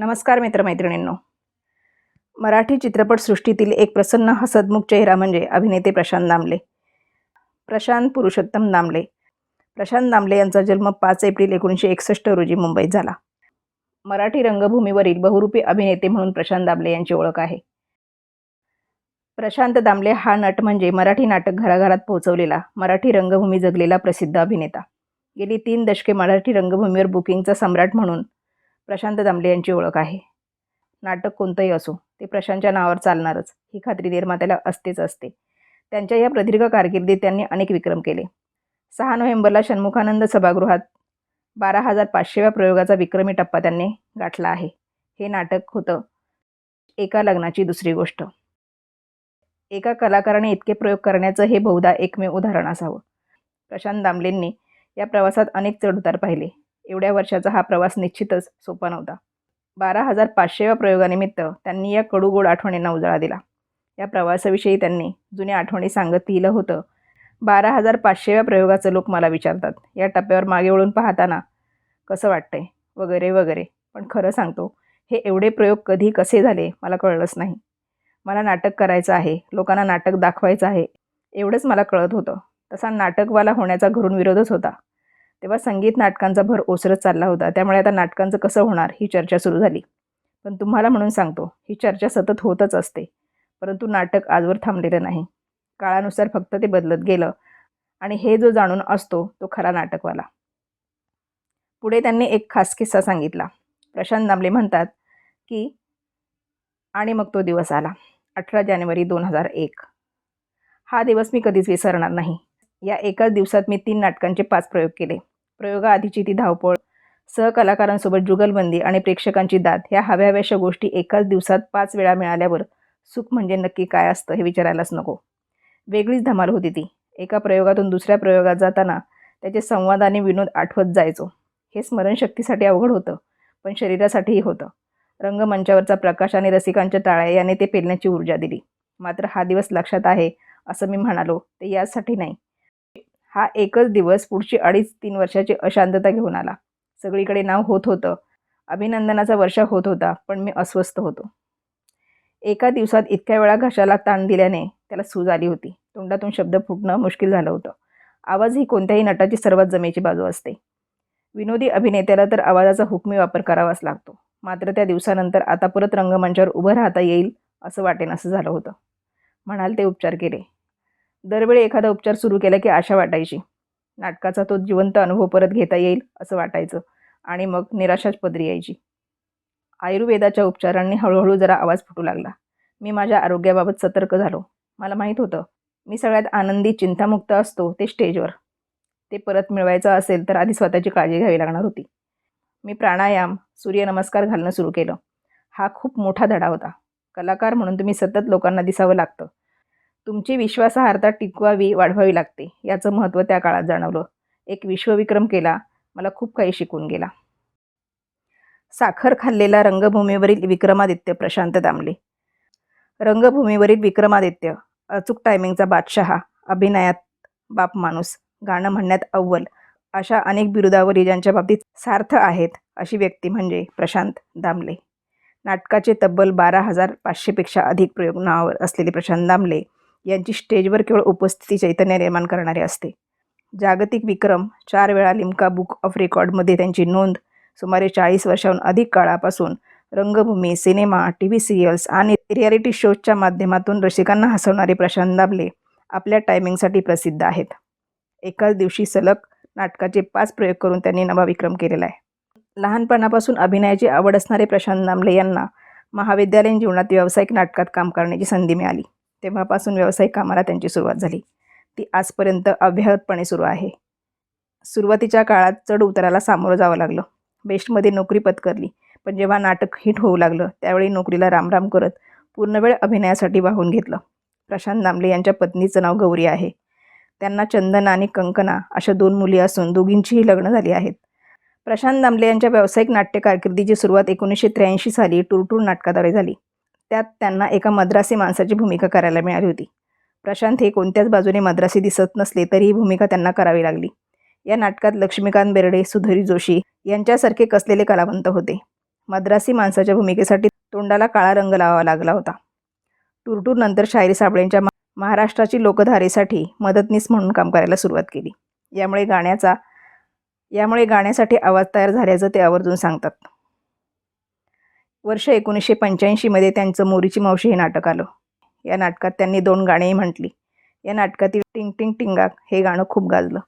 नमस्कार मित्रमैत्रिणींनो. मराठी चित्रपटसृष्टीतील एक प्रसन्न हसदमुख चेहरा म्हणजे अभिनेते प्रशांत दामले प्रशांत पुरुषोत्तम दामले प्रशांत दामले यांचा जन्म पाच एप्रिल एकोणीसशे एकसष्ट रोजी मुंबईत झाला. मराठी रंगभूमीवरील बहुरूपी अभिनेते म्हणून प्रशांत दामले यांची ओळख आहे. प्रशांत दामले हा नट म्हणजे मराठी नाटक घराघरात पोहोचवलेला मराठी रंगभूमी जगलेला प्रसिद्ध अभिनेता. गेली तीन दशके मराठी रंगभूमीवर बुकिंगचा सम्राट म्हणून प्रशांत दामले यांची ओळख आहे. नाटक कोणतंही असो ते प्रशांतच्या नावावर चालणारच. ही खात्री निर्मात्याला असतेच असते. त्यांच्या या प्रदीर्घ कारकिर्दीत त्यांनी अनेक विक्रम केले. सहा नोव्हेंबरला षण्मुखानंद सभागृहात बारा हजार पाचशेव्या प्रयोगाचा विक्रमी टप्पा त्यांनी गाठला आहे. हे नाटक होतं एका लग्नाची दुसरी गोष्ट. एका कलाकाराने इतके प्रयोग करण्याचं हे बहुधा एकमेव उदाहरण असावं. प्रशांत दामलेंनी या प्रवासात अनेक चढउतार पाहिले. एवढ्या वर्षाचा हा प्रवास निश्चितच सोपा नव्हता. बारा हजार पाचशेव्या प्रयोगानिमित्त त्यांनी या कडूगोड आठवणींना उजाळा दिला. या प्रवासाविषयी त्यांनी जुन्या आठवणी सांगत लिहिलं होतं बारा हजार पाचशेव्या प्रयोगाचं लोक मला विचारतात. या टप्प्यावर मागे वळून पाहताना कसं वाटतंय? वगैरे वगैरे. पण खरं सांगतो हे एवढे प्रयोग कधी कसे झाले मला कळलंच नाही. मला नाटक करायचं आहे लोकांना नाटक दाखवायचं आहे एवढंच मला कळत होतं. तसा नाटकवाला होण्याचा घरून विरोधच होता. तेव्हा संगीत नाटकांचा भर ओसरत चालला होता. त्यामुळे आता नाटकांचं कसं होणार? ही चर्चा सुरू झाली. पण तुम्हाला म्हणून सांगतो ही चर्चा सतत होतच असते. परंतु नाटक आजवर थांबलेलं नाही. काळानुसार फक्त ते बदलत गेलं आणि हे जो जाणून असतो तो खरा नाटकवाला. पुढे त्यांनी एक खास किस्सा सांगितला. प्रशांत दामले म्हणतात की आणि मग तो दिवस आला. अठरा जानेवारी दोन हजार एक. हा दिवस मी कधीच विसरणार नाही. या एकाच दिवसात मी तीन नाटकांचे पाच प्रयोग केले. प्रयोगाआधीची ती धावपळ. सहकलाकारांसोबत जुगलबंदी आणि प्रेक्षकांची दाद ह्या हव्या हव्याशा गोष्टी एकाच दिवसात पाच वेळा मिळाल्यावर सुख म्हणजे नक्की काय असतं हे विचारायलाच नको. वेगळीच धमाल होती ती. एका प्रयोगातून दुसऱ्या प्रयोगात जाताना त्याचे संवाद आणि विनोद आठवत जायचो. हे स्मरणशक्तीसाठी अवघड होतं पण शरीरासाठीही होतं. रंगमंचावरचा प्रकाश आणि रसिकांच्या टाळ्या याने ते पेलण्याची ऊर्जा दिली. मात्र हा दिवस लक्षात आहे असं मी म्हणालो ते यासाठी नाही. हा एकच दिवस पुढची अडीच तीन वर्षाची अशांतता घेऊन आला. सगळीकडे नाव होत होतं. अभिनंदनाचा वर्षा होत होता पण मी अस्वस्थ होतो. एका दिवसात इतक्या वेळा घशाला ताण दिल्याने त्याला सूज आली होती. तोंडातून शब्द फुटणं मुश्किल झालं होतं. आवाज ही कोणत्याही नटाची सर्वात जमेची बाजू असते. विनोदी अभिनेत्याला तर आवाजाचा हुकमी वापर करावाच लागतो. मात्र त्या दिवसानंतर आता परत रंगमंचावर उभं राहता येईल असं वाटेन असं झालं होतं. म्हणाल ते उपचार केले. दरवेळी एखादा उपचार सुरू केला की आशा वाटायची. नाटकाचा तो जिवंत अनुभव परत घेता येईल असं वाटायचं. आणि मग निराशाच पदरी यायची. आयुर्वेदाच्या उपचारांनी हळूहळू जरा आवाज फुटू लागला. मी माझ्या आरोग्याबाबत सतर्क झालो. मला माहीत होतं मी सगळ्यात आनंदी चिंतामुक्त असतो ते स्टेजवर. ते परत मिळवायचं असेल तर आधी स्वतःची काळजी घ्यावी लागणार होती. मी प्राणायाम सूर्यनमस्कार घालणं सुरू केलं. हा खूप मोठा धडा होता. कलाकार म्हणून तुम्ही सतत लोकांना दिसावं लागतं. तुमची विश्वासार्हता टिकवावी वाढवावी लागते याचं महत्त्व त्या काळात जाणवलं. एक विश्वविक्रम केला मला खूप काही शिकून गेला. साखर खाल्लेला रंगभूमीवरील विक्रमादित्य प्रशांत दामले. रंगभूमीवरील विक्रमादित्य अचूक टायमिंगचा बादशहा अभिनयात बाप माणूस गाणं म्हणण्यात अव्वल अशा अनेक बिरुदावरी ज्यांच्या बाबतीत सार्थ आहेत अशी व्यक्ती म्हणजे प्रशांत दामले. नाटकाचे तब्बल बारा हजार पाचशेपेक्षा अधिक प्रयोग नावावर असलेले प्रशांत दामले यांची स्टेजवर केवळ उपस्थिती चैतन्य निर्माण करणारे असते. जागतिक विक्रम चार वेळा लिमका बुक ऑफ रेकॉर्डमध्ये त्यांची नोंद सुमारे चाळीस वर्षाहून अधिक काळापासून रंगभूमी सिनेमा टी व्ही सिरियल्स आणि रियालिटी शोजच्या माध्यमातून रसिकांना हसवणारे प्रशांत दाबले आपल्या टायमिंगसाठी प्रसिद्ध आहेत. एकाच दिवशी सलग नाटकाचे पाच प्रयोग करून त्यांनी नवा विक्रम केलेला आहे. लहानपणापासून अभिनयाची आवड असणारे प्रशांत दामले यांना महाविद्यालयीन जीवनात व्यावसायिक नाटकात काम करण्याची संधी मिळाली. तेव्हापासून व्यावसायिक कामाला त्यांची सुरुवात झाली. ती आजपर्यंत अव्याहतपणे सुरू आहे. सुरुवातीच्या काळात चढ उताराला सामोरं जावं लागलं. बेस्टमध्ये नोकरी पत्करली. पण जेव्हा नाटक हिट होऊ लागलं त्यावेळी नोकरीला रामराम करत पूर्णवेळ अभिनयासाठी वाहून घेतलं. प्रशांत दामले यांच्या पत्नीचं नाव गौरी आहे. त्यांना चंदना आणि कंकना अशा दोन मुली असून दोघींचीही लग्न झाली आहेत. प्रशांत दामले यांच्या व्यावसायिक नाट्य कारकिर्दीची सुरुवात एकोणीसशे त्र्याऐंशी साली टुरटूर नाटकाद्वारे झाली. त्यात त्यांना एका मद्रासी माणसाची भूमिका करायला मिळाली होती. प्रशांत हे कोणत्याच बाजूने मद्रासी दिसत नसले तरी ही भूमिका त्यांना करावी लागली. या नाटकात लक्ष्मीकांत बेर्डे सुधीर जोशी यांच्यासारखे कसलेले कलावंत होते. मद्रासी माणसाच्या भूमिकेसाठी तोंडाला काळा रंग लावावा लागला होता. टूरटूर नंतर शायरी साबळेंच्या महाराष्ट्राची लोकधारेसाठी मदतनीस म्हणून काम करायला सुरुवात केली. यामुळे गाण्याचा यामुळे गाण्यासाठी आवाज तयार झाल्याचं ते आवर्जून सांगतात. वर्ष एकोणीसशे पंच्याऐंशीमध्ये त्यांचं मोरीची मावशी हे नाटक आलं. या नाटकात त्यांनी दोन गाणेही म्हटली. या नाटकातील टिंग टिंग टिंगाक हे गाणं खूप गाजलं.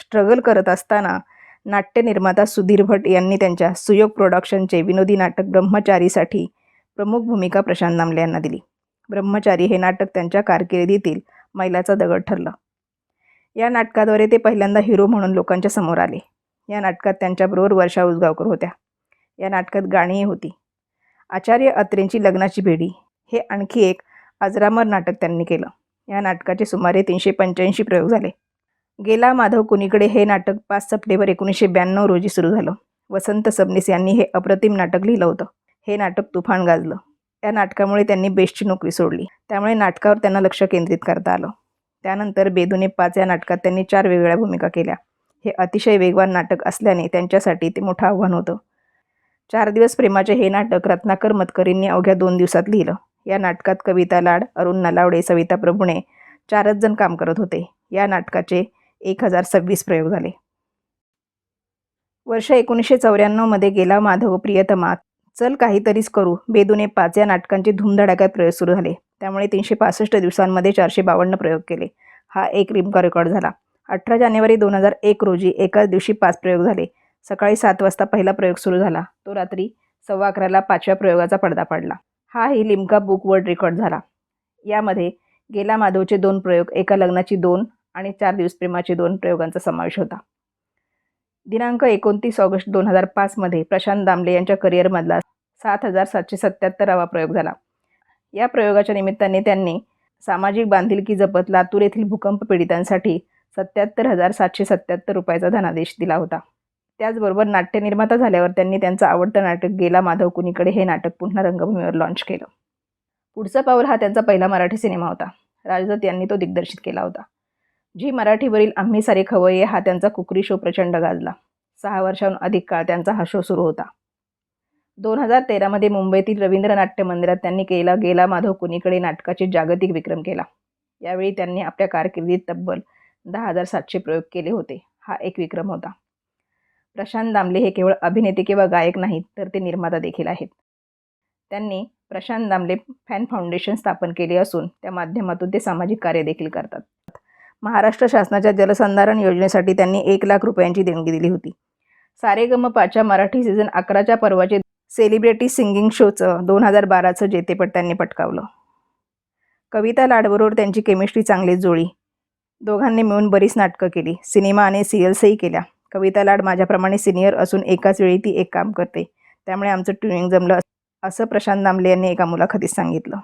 स्ट्रगल करत असताना नाट्य निर्माता सुधीर भट यांनी त्यांच्या सुयोग प्रोडक्शनचे विनोदी नाटक ब्रह्मचारीसाठी प्रमुख भूमिका प्रशांत नामले यांना दिली. ब्रह्मचारी हे नाटक त्यांच्या कारकिर्दीतील मैलाचा दगड ठरलं. या नाटकाद्वारे ते पहिल्यांदा हिरो म्हणून लोकांच्या समोर आले. या नाटकात त्यांच्याबरोबर वर्षा उसगावकर होत्या. या नाटकात गाणीही होती. आचार्य अत्रेंची लग्नाची भेडी हे आणखी एक अजरामर नाटक त्यांनी केलं. या नाटकाचे सुमारे तीनशे पंच्याऐंशी प्रयोग झाले. गेला माधव कुणीकडे हे नाटक पाच सप्टेंबर एकोणीसशे ब्याण्णव रोजी सुरू झालं. वसंत सबनीस यांनी हे अप्रतिम नाटक लिहिलं होतं. हे नाटक तुफान गाजलं. या नाटकामुळे त्यांनी बेस्टची नोकरी सोडली. त्यामुळे नाटकावर त्यांना लक्ष केंद्रित करता आलं. त्यानंतर बेदुने पाच या नाटकात त्यांनी चार वेगवेगळ्या भूमिका केल्या. हे अतिशय वेगवान नाटक असल्याने त्यांच्यासाठी ते मोठं आव्हान होतं. चार दिवस प्रेमाचे हे नाटक रत्नाकर मतकरींनी अवघ्या दोन दिवसात लिहिलं. या नाटकात कविता लाड अरुण नलावडे सविता प्रभुणे चारच जण काम करत होते. या नाटकाचे एक हजार सव्वीस प्रयोग झाले. वर्ष एकोणीसशे चौऱ्याण्णवमध्ये गेला माधव प्रियतमा. चल काहीतरीच करू. बेदुने पाच या नाटकांचे धूमधडाक्यात प्रयोग सुरू झाले. त्यामुळे तीनशे पासष्ट दिवसांमध्ये चारशे बावन्न प्रयोग केले. हा एक रिमका रेकॉर्ड झाला. अठरा जानेवारी दोन हजार एक रोजी एकाच दिवशी पाच प्रयोग झाले. सकाळी सात वाजता पहिला प्रयोग सुरू झाला. तो रात्री सव्वा अकराला पाचव्या प्रयोगाचा पडदा पडला. हाही लिमका बुक वर्ल्ड रेकॉर्ड झाला. यामध्ये गेला माधवचे दोन प्रयोग एका लग्नाची दोन आणि चार दिवस प्रेमाचे दोन प्रयोगांचा समावेश होता. दिनांक एकोणतीस ऑगस्ट दोन हजार पाचमध्ये प्रशांत दामले यांच्या करिअरमधला सात हजार सातशे सत्याहत्तरावा प्रयोग झाला. या प्रयोगाच्या निमित्ताने त्यांनी सामाजिक बांधिलकी जपत लातूर येथील भूकंप पीडितांसाठी सत्याहत्तर हजार सातशे सत्याहत्तर रुपयाचा धनादेश दिला होता. त्याचबरोबर नाट्यनिर्माता झाल्यावर त्यांनी त्यांचं आवडतं नाटक गेला माधव कुणीकडे हे नाटक पुन्हा रंगभूमीवर लॉन्च केलं. पुढचा पाऊल हा त्यांचा पहिला मराठी सिनेमा होता. राजदत्त यांनी तो दिग्दर्शित केला होता. जी मराठीवरील आम्ही सारे खवय्ये हा त्यांचा कुकरी शो प्रचंड गाजला. सहा वर्षाहून अधिक काळ त्यांचा हा शो सुरू होता. दोन हजार तेरामध्ये मुंबईतील रवींद्र नाट्य मंदिरात त्यांनी केला गेला माधव कुणीकडे नाटकाचे जागतिक विक्रम केला. यावेळी त्यांनी आपल्या कारकिर्दीत तब्बल दहा हजार सातशे प्रयोग केले होते. हा एक विक्रम होता. प्रशांत दामले हे केवळ अभिनेते किंवा गायक नाहीत तर ते निर्माता देखील आहेत. त्यांनी प्रशांत दामले फॅन फाउंडेशन स्थापन केले असून त्या माध्यमातून ते सामाजिक कार्य देखील करतात. महाराष्ट्र शासनाच्या जलसंधारण योजनेसाठी त्यांनी एक लाख रुपयांची देणगी दिली होती. सारेगमपाच्या मराठी सीझन अकराच्या पर्वाचे सेलिब्रिटी सिंगिंग शोचं दोन हजार बाराचं जेतेपट त्यांनी पटकावलं. कविता लाडबरोबर त्यांची केमिस्ट्री चांगलीच जुळी. दोघांनी मिळून बरीच नाटकं केली. सिनेमा आणि सिरियल्सही केल्या. कविता लाड माझ्याप्रमाणे सिनियर असून एकाच वेळी ती एक काम करते. त्यामुळे आमचं ट्युनिंग जमलं असं प्रशांत दामले यांनी एका मुलाखतीत सांगितलं.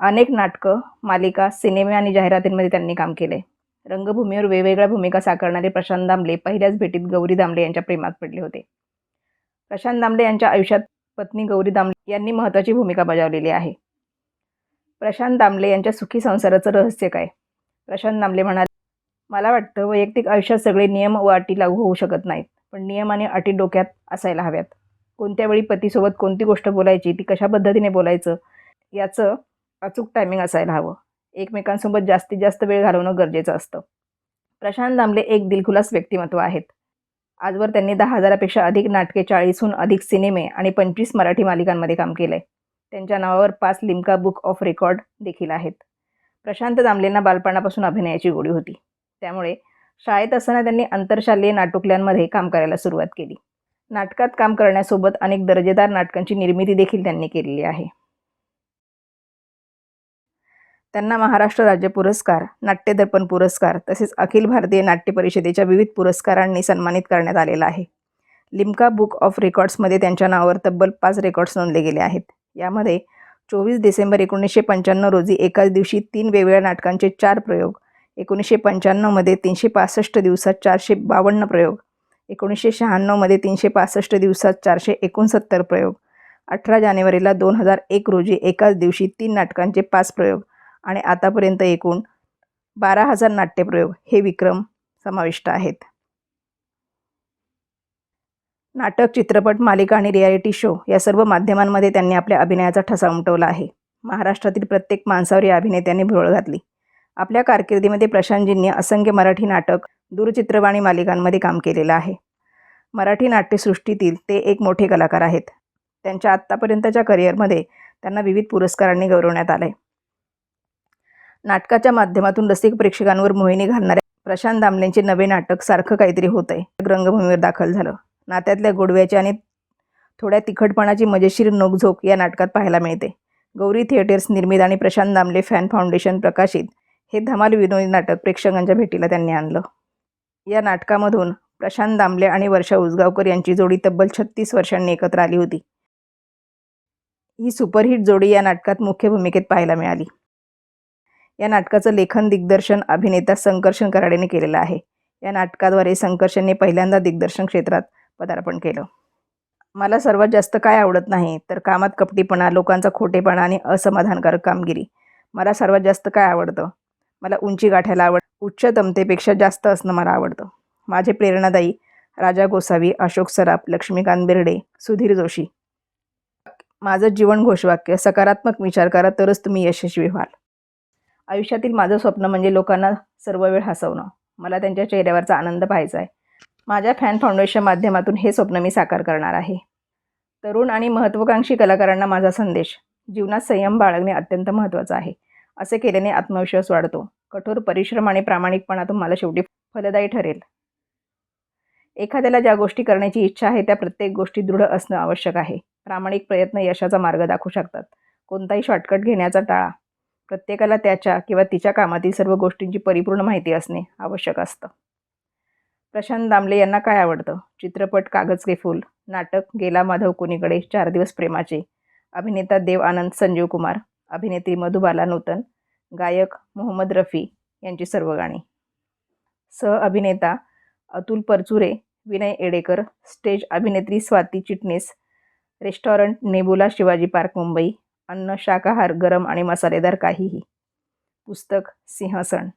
अनेक नाटकं मालिका सिनेमे आणि जाहिरातींमध्ये त्यांनी काम केले. रंगभूमीवर वेगवेगळ्या भूमिका साकारणारे प्रशांत दामले पहिल्याच भेटीत गौरी दामले यांच्या प्रेमात पडले होते. प्रशांत दामले यांच्या आयुष्यात पत्नी गौरी दामले यांनी महत्त्वाची भूमिका बजावलेली आहे. प्रशांत दामले यांच्या सुखी संसाराचं रहस्य काय? प्रशांत दामले म्हणाले मला वाटतं वैयक्तिक आयुष्यात सगळे नियम व अटी लागू होऊ शकत नाहीत. पण नियम आणि अटी डोक्यात असायला हव्यात. कोणत्या वेळी पतीसोबत कोणती गोष्ट बोलायची ती कशा पद्धतीने बोलायचं याचं अचूक टायमिंग असायला हवं. एकमेकांसोबत जास्तीत जास्त वेळ घालवणं गरजेचं असतं. प्रशांत दामले एक दिलखुलास व्यक्तिमत्व आहेत. आजवर त्यांनी दहा हजारापेक्षा अधिक नाटके चाळीसहून अधिक सिनेमे आणि पंचवीस मराठी मालिकांमध्ये काम केलं आहे त्यांच्या नावावर पाच लिम्का बुक ऑफ रेकॉर्ड देखील आहेत. प्रशांत दामलेंना बालपणापासून अभिनयाची गोडी होती. त्यामुळे शाळेत असताना त्यांनी आंतरशालेय नाटुकल्यांमध्ये काम करायला सुरुवात केली. नाटकात काम करण्यासोबत अनेक दर्जेदार नाटकांची निर्मिती देखील त्यांनी केलेली आहे. त्यांना महाराष्ट्र राज्य पुरस्कार नाट्यदर्पण पुरस्कार तसेच अखिल भारतीय नाट्य परिषदेच्या विविध पुरस्कारांनी सन्मानित करण्यात आलेला आहे. लिम्का बुक ऑफ रेकॉर्ड्समध्ये त्यांच्या नावावर तब्बल पाच रेकॉर्ड्स नोंदले गेले आहेत. यामध्ये चोवीस डिसेंबर एकोणीसशे पंच्याण्णव रोजी एकाच दिवशी तीन वेगवेगळ्या नाटकांचे चार प्रयोग एकोणीसशे पंच्याण्णवमध्ये तीनशे पासष्ट दिवसात चारशे बावन्न प्रयोग. एकोणीसशे शहाण्णवमध्ये तीनशे पासष्ट दिवसात चारशे एकोणसत्तर प्रयोग. अठरा जानेवारीला दोन हजार एक रोजी एकाच दिवशी तीन नाटकांचे पाच प्रयोग आणि आतापर्यंत एकूण बारा हजार नाट्यप्रयोग हे विक्रम समाविष्ट आहेत. नाटक चित्रपट मालिका आणि रियालिटी शो या सर्व माध्यमांमध्ये त्यांनी आपल्या अभिनयाचा ठसा उमटवला आहे. महाराष्ट्रातील प्रत्येक माणसावर या अभिनेत्यांनी भुरळ घातली. आपल्या कारकिर्दीमध्ये प्रशांतजींनी असंख्य मराठी नाटक दूरचित्रवाणी मालिकांमध्ये काम केलेलं आहे. मराठी नाट्यसृष्टीतील ते एक मोठे कलाकार आहेत. त्यांच्या आत्तापर्यंतच्या करिअरमध्ये त्यांना विविध पुरस्कारांनी गौरवण्यात आले नाटकाच्या माध्यमातून रसिक प्रेक्षकांवर मोहिनी घालणाऱ्या प्रशांत दामलेंचे नवे नाटक सारखं काहीतरी होतंय. रंगभूमीवर दाखल झालं. नात्यातल्या गोडव्याची आणि थोड्या तिखटपणाची मजेशीर नोकझोक या नाटकात पाहायला मिळते. गौरी थिएटर्स निर्मित आणि प्रशांत दामले फॅन फाउंडेशन प्रकाशित हे धमाल विनोदी नाटक प्रेक्षकांच्या भेटीला त्यांनी आणलं. या नाटकामधून प्रशांत दामले आणि वर्षा उसगावकर यांची जोडी तब्बल छत्तीस वर्षांनी एकत्र आली होती. ही सुपरहिट जोडी या नाटकात मुख्य भूमिकेत पाहायला मिळाली. या नाटकाचं लेखन दिग्दर्शन अभिनेता संकर्षण कराडेने केलेलं आहे. या नाटकाद्वारे संकर्षणने पहिल्यांदा दिग्दर्शन क्षेत्रात पदार्पण केलं. मला सर्वात जास्त काय आवडत नाही तर कामात कपटीपणा लोकांचा खोटेपणा आणि असमाधानकारक कामगिरी. मला सर्वात जास्त काय आवडतं मला उंची गाठायला आवड उच्च दमतेपेक्षा जास्त असणं मला आवडतं. माझे प्रेरणादायी राजा गोसावी अशोक सराफ लक्ष्मीकांत बिर्डे सुधीर जोशी. माझं जीवन घोषवाक्य सकारात्मक विचार करा तरच तुम्ही यशस्वी व्हाल. आयुष्यातील माझं स्वप्न म्हणजे लोकांना सर्व वेळ हसवणं. मला त्यांच्या चेहऱ्यावरचा आनंद पाहायचा आहे. माझ्या फॅन फाउंडेशन माध्यमातून हे स्वप्न मी साकार करणार आहे. तरुण आणि महत्त्वाकांक्षी कलाकारांना माझा संदेश. जीवनात संयम बाळगणे अत्यंत महत्त्वाचं आहे. असे केल्याने आत्मविश्वास वाढतो. कठोर परिश्रम आणि प्रामाणिकपणा तुम्हाला शेवटी फलदायी ठरेल. एखाद्याला ज्या गोष्टी करण्याची इच्छा आहे त्या प्रत्येक गोष्टी दृढ असणं आवश्यक आहे. प्रामाणिक प्रयत्न यशाचा मार्ग दाखवू शकतात. कोणताही शॉर्टकट घेण्याचा टाळा. प्रत्येकाला त्याच्या किंवा तिच्या कामातील सर्व गोष्टींची परिपूर्ण माहिती असणे आवश्यक असतं. प्रशांत दामले यांना काय आवडतं? चित्रपट कागज के फूल नाटक गेला माधव कुणीकडे चार दिवस प्रेमाचे. अभिनेता देव आनंद संजीव कुमार. अभिनेत्री मधुबाला नूतन गायक मोहम्मद रफी यांची सर्व गाणी. सह अभिनेता अतुल परचुरे विनय एडेकर स्टेज अभिनेत्री Swati Chitnis restaurant Nebula Shivaji park Mumbai अन्न शाकाहार गरम आणि मसालेदार काहीही. पुस्तक सिंहसण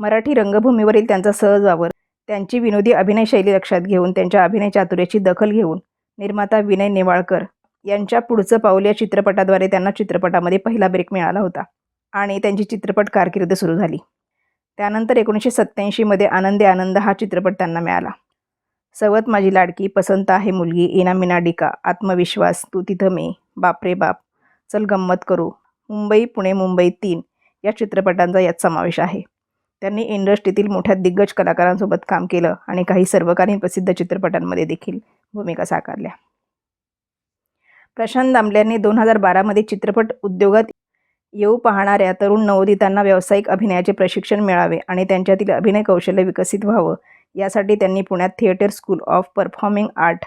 मराठी रंगभूमीवरील त्यांचा सहज वावर त्यांची विनोदी अभिनय शैली लक्षात घेऊन त्यांच्या अभिनय चातुर्याची दखल घेऊन निर्माता विनय नेवाळकर यांच्या पुढचं पाऊल या चित्रपटाद्वारे त्यांना चित्रपटामध्ये पहिला ब्रेक मिळाला होता. आणि त्यांची चित्रपट कारकीर्द सुरू झाली. त्यानंतर एकोणीसशे सत्त्याऐंशीमध्ये आनंदे आनंद हा चित्रपट त्यांना मिळाला. सवत माझी लाडकी पसंत आहे मुलगी इना आत्मविश्वास तू तिथं बाप बापरे बाप चल गंमत करू मुंबई पुणे मुंबई तीन या चित्रपटांचा यात समावेश आहे. त्यांनी इंडस्ट्रीतील मोठ्या दिग्गज कलाकारांसोबत काम केलं आणि काही सर्वकालीन प्रसिद्ध चित्रपटांमध्ये देखील भूमिका साकारल्या. प्रशांत दामल्यांनी दोन हजार बारामध्ये चित्रपट उद्योगात येऊ पाहणाऱ्या तरुण नवोदितांना व्यावसायिक अभिनयाचे प्रशिक्षण मिळावे आणि त्यांच्यातील अभिनय कौशल्य विकसित व्हावं. यासाठी त्यांनी पुण्यात theatre school of performing art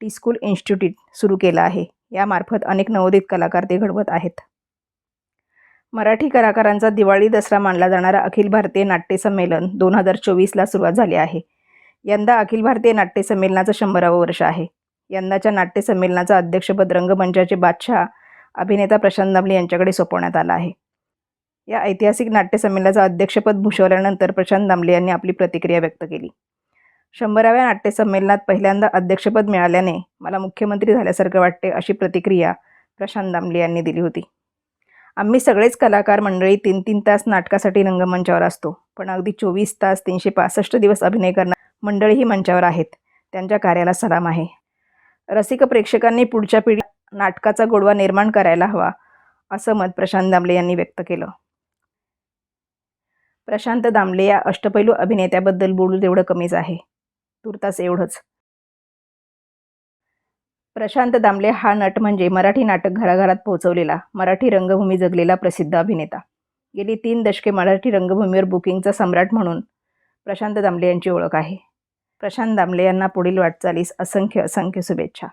T school institute सुरू केलं आहे. यामार्फत अनेक नवोदित कलाकार ते घडवत आहेत. मराठी कलाकारांचा दिवाळी दसरा मानला जाणारा अखिल भारतीय नाट्य संमेलन दोन हजार चोवीसला सुरुवात झाली आहे. यंदा अखिल भारतीय नाट्य संमेलनाचं शंभरावं वर्ष आहे. यंदाच्या नाट्य संमेलनाचं अध्यक्षपद रंगमंचाचे बादशाह अभिनेता प्रशांत दामले यांच्याकडे सोपवण्यात आलं आहे. या ऐतिहासिक नाट्यसंमेलनाचं अध्यक्षपद भूषवल्यानंतर प्रशांत दामले यांनी आपली प्रतिक्रिया व्यक्त केली. शंभराव्या नाट्यसंमेलनात पहिल्यांदा अध्यक्षपद मिळाल्याने मला मुख्यमंत्री झाल्यासारखं वाटते अशी प्रतिक्रिया प्रशांत दामले यांनी दिली होती. आम्ही सगळेच कलाकार मंडळी तीन तीन तास नाटकासाठी रंगमंचावर असतो पण अगदी चोवीस तास तीनशे पासष्ट दिवस अभिनय करणार मंडळीही मंचावर आहेत. त्यांच्या कार्याला सलाम आहे. रसिक प्रेक्षकांनी पुढच्या पिढी नाटकाचा गोडवा निर्माण करायला हवा असं मत प्रशांत दामले यांनी व्यक्त केलं. प्रशांत दामले या अष्टपैलू अभिनेत्याबद्दल बोलू तेवढं कमीच आहे. तुर्तास एवढंच. प्रशांत दामले हा नट म्हणजे मराठी नाटक घराघरात पोहोचवलेला मराठी रंगभूमी जगलेला प्रसिद्ध अभिनेता. गेली तीन दशके मराठी रंगभूमीवर बुकिंगचा सम्राट म्हणून प्रशांत दामले यांची ओळख आहे. प्रशांत दामले यांना पुढील वाटचालीस असंख्य असंख्य शुभेच्छा.